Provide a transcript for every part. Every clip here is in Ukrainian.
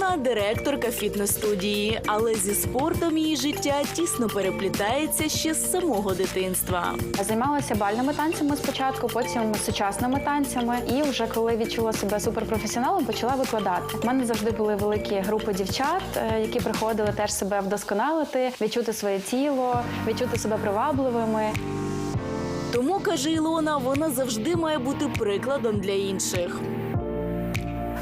Ілона директорка фітнес-студії, але зі спортом її життя тісно переплітається ще з самого дитинства. Займалася бальними танцями спочатку, потім сучасними танцями. І вже коли відчула себе суперпрофесіоналом, почала викладати. У мене завжди були великі групи дівчат, е, які приходили теж себе вдосконалити, відчути своє тіло, відчути себе привабливими. Тому каже Ілона, вона завжди має бути прикладом для інших.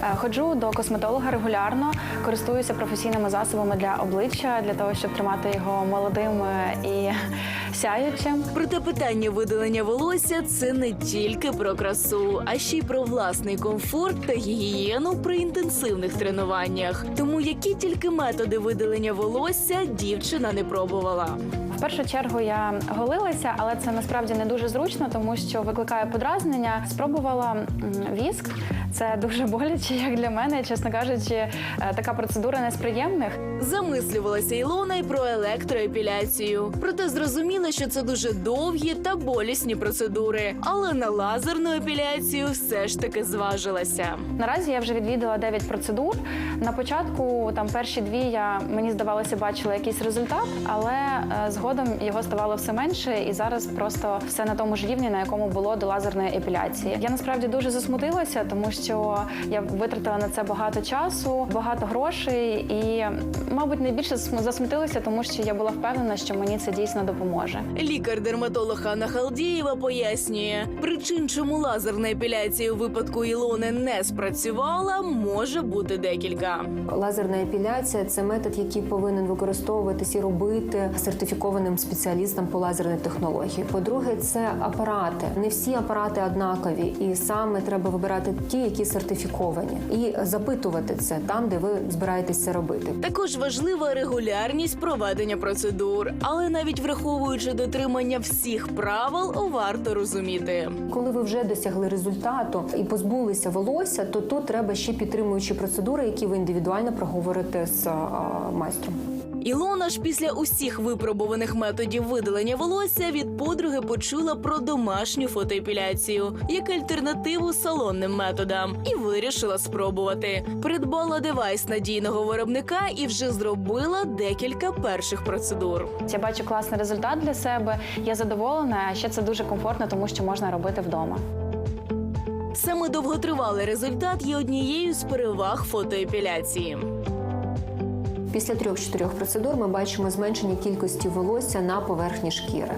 Е, Ходжу до косметолога регулярно, користуюся професійними засобами для обличчя для того, щоб тримати його молодим е, і сяючим. Проте питання видалення волосся це не тільки про красу, а ще й про власний комфорт та гігієну при інтенсивних тренуваннях. Тому які тільки методи видалення волосся дівчина не пробувала. В першу чергу я голилася, але це насправді не дуже зручно, тому що викликає подразнення. Спробувала віск. Це дуже боляче, як для мене, чесно кажучи, е, така процедура не з приємних. Замислювалася Ілона й про електроепіляцію. Проте зрозуміла, що це дуже довгі та болісні процедури. Але на лазерну епіляцію все ж таки зважилася. Наразі я вже відвідала 9 процедур. На початку там перші дві я мені здавалося бачила якийсь результат, але е, згодом його ставало все менше, і зараз просто все на тому ж рівні, на якому було до лазерної епіляції. Я насправді дуже засмутилася, тому що я витратила на це багато часу, багато грошей, і, мабуть, найбільше зас- засмутилася, тому що я була впевнена, що мені це дійсно допоможе. Лікар-дерматолог Анна Халдієва пояснює, причин, чому лазерна епіляція у випадку Ілони не спрацювала, може бути декілька. Лазерна епіляція це метод, який повинен використовуватись і робити сертифікованим спеціалістам по лазерній технології. По-друге, це апарати. Не всі апарати однакові, і саме треба вибирати ті, які сертифіковані, і запитувати це там, де ви збираєтесь це робити. Також важлива регулярність проведення процедур, але навіть враховуючи дотримання всіх правил, варто розуміти. Коли ви вже досягли результату і позбулися волосся, то тут треба ще підтримуючі процедури, які ви індивідуально проговорите з майстром. Ілона ж після усіх випробуваних методів видалення волосся від подруги почула про домашню фотоепіляцію як альтернативу салонним методам і вирішила спробувати. Придбала девайс надійного виробника і вже зробила декілька перших процедур. Я бачу класний результат для себе. Я задоволена. а Ще це дуже комфортно, тому що можна робити вдома. Саме довготривалий результат є однією з переваг фотоепіляції. Після трьох-чотирьох процедур ми бачимо зменшення кількості волосся на поверхні шкіри.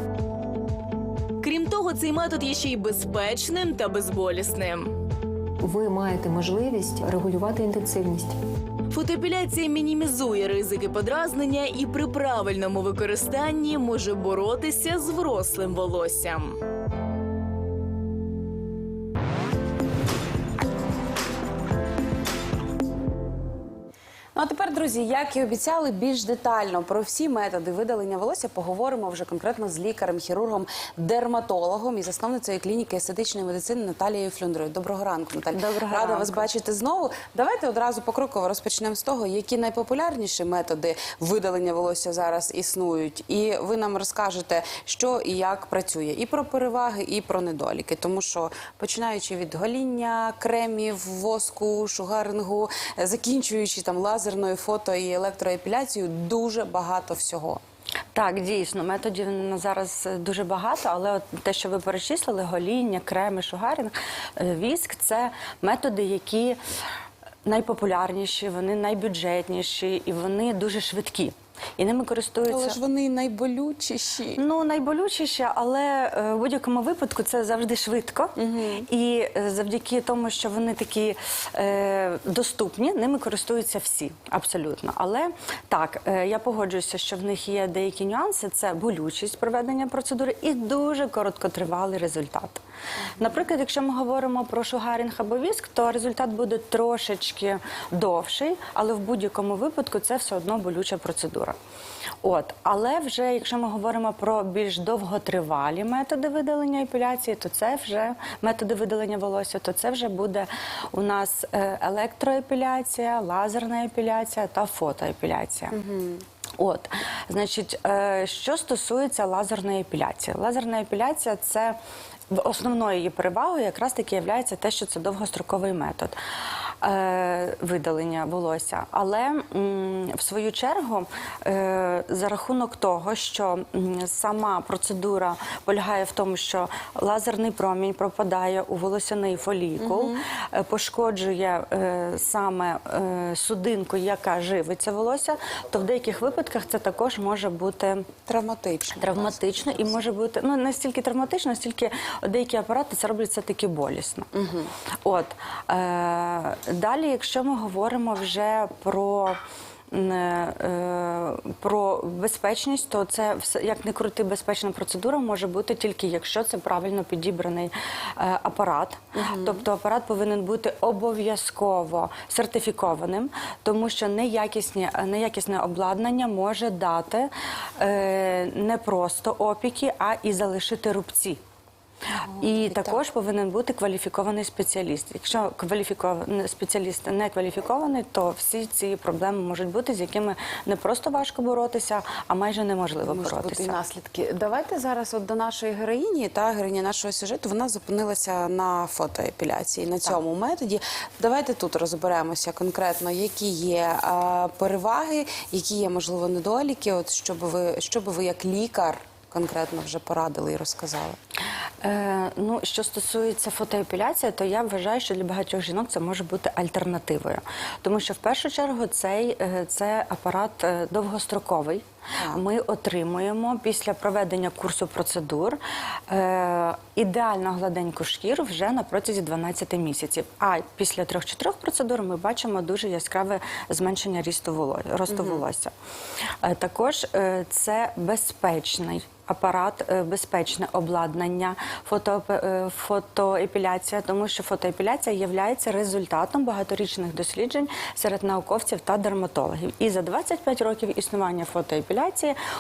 Крім того, цей метод є ще й безпечним та безболісним. Ви маєте можливість регулювати інтенсивність. Фотоепіляція мінімізує ризики подразнення і при правильному використанні може боротися з врослим волоссям. Ну а тепер, друзі, як і обіцяли, більш детально про всі методи видалення волосся поговоримо вже конкретно з лікарем, хірургом, дерматологом і засновницею клініки естетичної медицини Наталією Флюндрою. Доброго ранку, Наталі. Доброго Рада ранку. вас бачити знову. Давайте одразу покроково розпочнемо з того, які найпопулярніші методи видалення волосся зараз існують. І ви нам розкажете, що і як працює, і про переваги, і про недоліки. Тому що починаючи від гоління, кремів, воску, шугарингу, закінчуючи там лазерною фото і електроепіляцією, дуже багато всього. Так, дійсно, методів на зараз дуже багато, але от те, що ви перечислили, гоління, креми, шугарінг, е, віск це методи, які найпопулярніші, вони найбюджетніші і вони дуже швидкі. І ними користуються. Але ж вони найболючіші. Ну, найболючіше, але е, в будь-якому випадку це завжди швидко. І е, завдяки тому, що вони такі е, доступні, ними користуються всі абсолютно. Але так, е, я погоджуюся, що в них є деякі нюанси: це болючість проведення процедури і дуже короткотривалий результат. Наприклад, якщо ми говоримо про шугарінг або віск, то результат буде трошечки довший, але в будь-якому випадку це все одно болюча процедура. От, але вже якщо ми говоримо про більш довготривалі методи видалення епіляції, то це вже методи видалення волосся, то це вже буде у нас е, електроепіляція, лазерна епіляція та фотоепіляція. От, значить, е, що стосується лазерної епіляції, лазерна епіляція це основною її перевагою якраз таки є те, що це довгостроковий метод. Е, видалення волосся. Але м, в свою чергу, е, за рахунок того, що м, сама процедура полягає в тому, що лазерний промінь пропадає у волосяний фолікул, е, пошкоджує е, саме е, судинку, яка живиться волосся, то в деяких випадках це також може бути Травматично. травматично і може бути ну не стільки травматично, стільки деякі апарати це роблять все таки болісно. От е, далі, якщо ми говоримо вже про. е, Про безпечність, то це як не крути, безпечна процедура може бути тільки якщо це правильно підібраний е, апарат. Тобто апарат повинен бути обов'язково сертифікованим, тому що неякісне обладнання може дати е, не просто опіки, а і залишити рубці. І також повинен бути кваліфікований спеціаліст. Якщо кваліфікований спеціаліст не кваліфікований, то всі ці проблеми можуть бути, з якими не просто важко боротися, а майже неможливо Можуть бути і наслідки. Давайте зараз от до нашої героїні та героїні нашого сюжету. Вона зупинилася на фотоепіляції на цьому методі. Давайте тут розберемося конкретно, які є е, переваги, які є можливо недоліки. От щоб ви щоб ви як лікар конкретно вже порадили і розказали. Е, ну, що стосується фотоепіляції, то я вважаю, що для багатьох жінок це може бути альтернативою, тому що в першу чергу цей е, це апарат е, довгостроковий. Ми отримуємо після проведення курсу процедур е, ідеально гладеньку шкіру вже на протязі 12 місяців. А після 3-4 процедур ми бачимо дуже яскраве зменшення росту волосся. Е, також е, це безпечний апарат, безпечне обладнання, фото, фотоепіляція, тому що фотоепіляція є результатом багаторічних досліджень серед науковців та дерматологів. І за 25 років існування фотоепіляції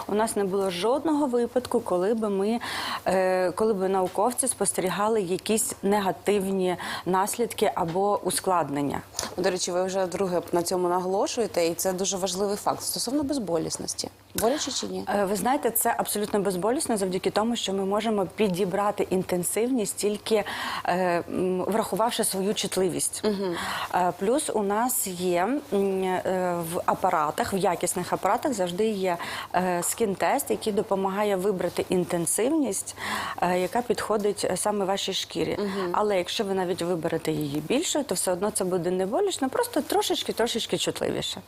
у нас не було жодного випадку, коли би ми, е, коли би науковці спостерігали якісь негативні наслідки або ускладнення. До речі, ви вже друге на цьому наголошуєте, і це дуже важливий факт стосовно безболісності. Боляче чи ні? Е, Ви знаєте, це абсолютно безболісно завдяки тому, що ми можемо підібрати інтенсивність тільки е, врахувавши свою чутливість. Е, Плюс у нас є е, в апаратах, в якісних апаратах завжди є скін-тест, який допомагає вибрати інтенсивність, яка підходить саме вашій шкірі. Але якщо ви навіть виберете її більшою, то все одно це буде не болісно, просто трошечки трошечки чутливіше.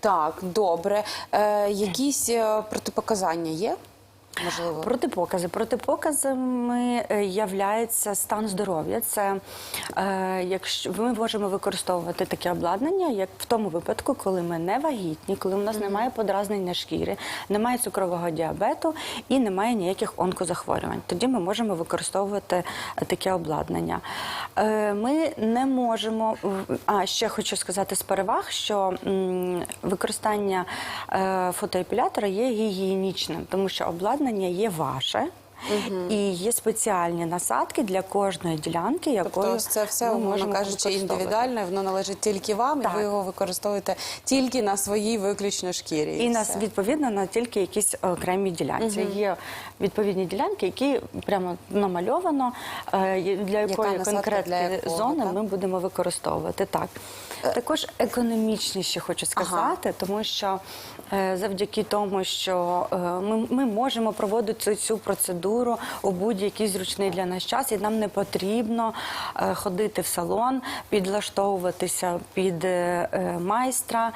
Так, добре. Е, якісь е, протипоказання є? Можливо. Протипокази. Протипоказами е, являється стан здоров'я. Це е, якщо ми можемо використовувати таке обладнання, як в тому випадку, коли ми не вагітні, коли у нас немає подразнення шкіри, немає цукрового діабету і немає ніяких онкозахворювань. Тоді ми можемо використовувати е, таке обладнання. Е, ми не можемо. А ще хочу сказати з переваг, що м, використання е, фотоепілятора є гігієнічним, тому що обладнання є ваше. І є спеціальні насадки для кожної ділянки, якою Тобто це все, умовно кажучи, індивідуально, воно належить тільки вам, Так. і ви його використовуєте тільки на своїй виключно шкірі. І нас відповідно на тільки якісь окремі ділянці. Є відповідні ділянки, які прямо намальовано, е, для якої для якого, зони так? ми будемо використовувати. Так також економічніше хочу сказати, тому що е, завдяки тому, що е, ми, ми можемо проводити цю процедуру у будь-який зручний для нас час, і нам не потрібно е, ходити в салон, підлаштовуватися під е, е, майстра,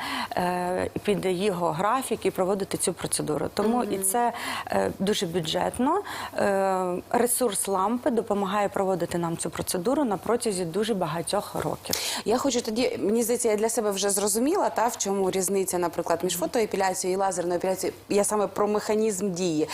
під його графік і проводити цю процедуру. Тому і це дуже бюджетно. Ресурс лампи допомагає проводити нам цю процедуру на протязі дуже багатьох років. Я хочу тоді, мені здається, я для себе вже зрозуміла, та в чому різниця, наприклад, між фотоепіляцією і лазерною епіляцією. Я саме про механізм дії,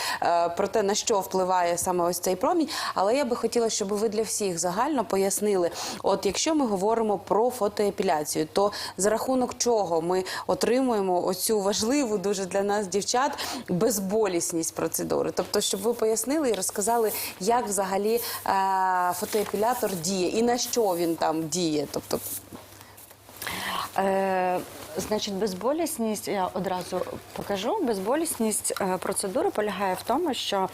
про те, на що впливає саме ось цей промінь. Але я би хотіла, щоб ви для всіх загально пояснили, от якщо ми говоримо про фотоепіляцію, то за рахунок чого ми отримуємо оцю важливу дуже для нас дівчат безболісність процедури. Тобто, щоб ви пояснили і розказали, як взагалі е, фотоепілятор діє і на що він там діє. Тобто, Е, Значить, безболісність, я одразу покажу. Безболісність е, процедури полягає в тому, що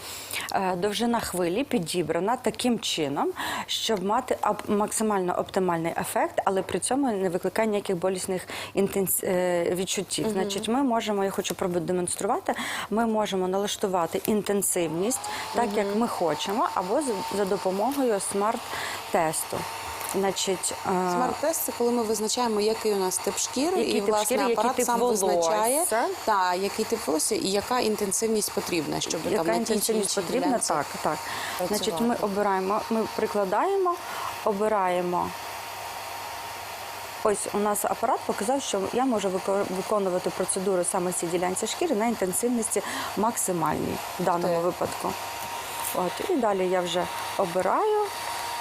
е, довжина хвилі підібрана таким чином, щоб мати максимально оптимальний ефект, але при цьому не викликає ніяких болісних інтенс... е, відчуттів. Значить, ми можемо, я хочу продемонструвати, ми можемо налаштувати інтенсивність так, як ми хочемо, або за допомогою смарт-тесту. Значить, е, Смарт-тест це коли ми визначаємо, який у нас тип шкіри, Який і тип власне шкіри, який апарат тип сам волосся. визначає, та, який тип волосся і яка інтенсивність потрібна, щоб там яка на інтенсивність потрібна, так, так. Значить, ми обираємо, ми прикладаємо, обираємо. Ось у нас апарат показав, що я можу виконувати процедуру саме цій ділянці шкіри на інтенсивності максимальній в даному Так. випадку. От, і далі я вже обираю.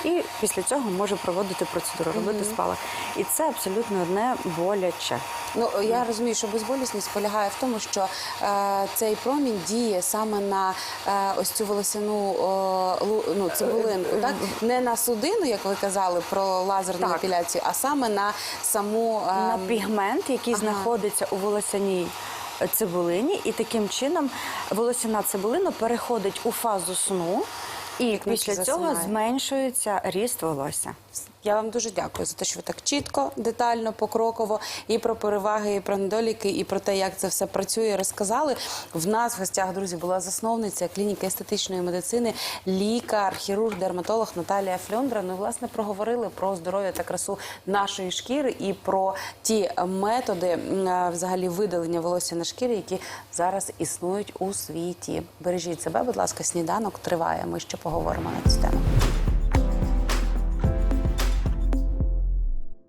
І після цього можу проводити процедуру, робити спалах. І це абсолютно не боляче. Ну я розумію, що безболісність полягає в тому, що е, цей промінь діє саме на е, ось цю волосяну е, ну, цибулинку, так не на судину, як ви казали про лазерну епіляцію, а саме на саму е, на пігмент, який ага. знаходиться у волосяній е, цибулині, і таким чином волосяна цибулина переходить у фазу сну, і після цього засинає. зменшується ріст волосся. Я вам дуже дякую за те, що ви так чітко, детально, покроково і про переваги, і про недоліки, і про те, як це все працює, розказали. В нас в гостях, друзі, була засновниця клініки естетичної медицини, лікар, хірург, дерматолог Наталія Фльондра. Ну, власне, проговорили про здоров'я та красу нашої шкіри і про ті методи е, взагалі видалення волосся на шкірі, які зараз існують у світі. Бережіть себе, будь ласка, сніданок триває. Ми ще поговоримо на цю тему.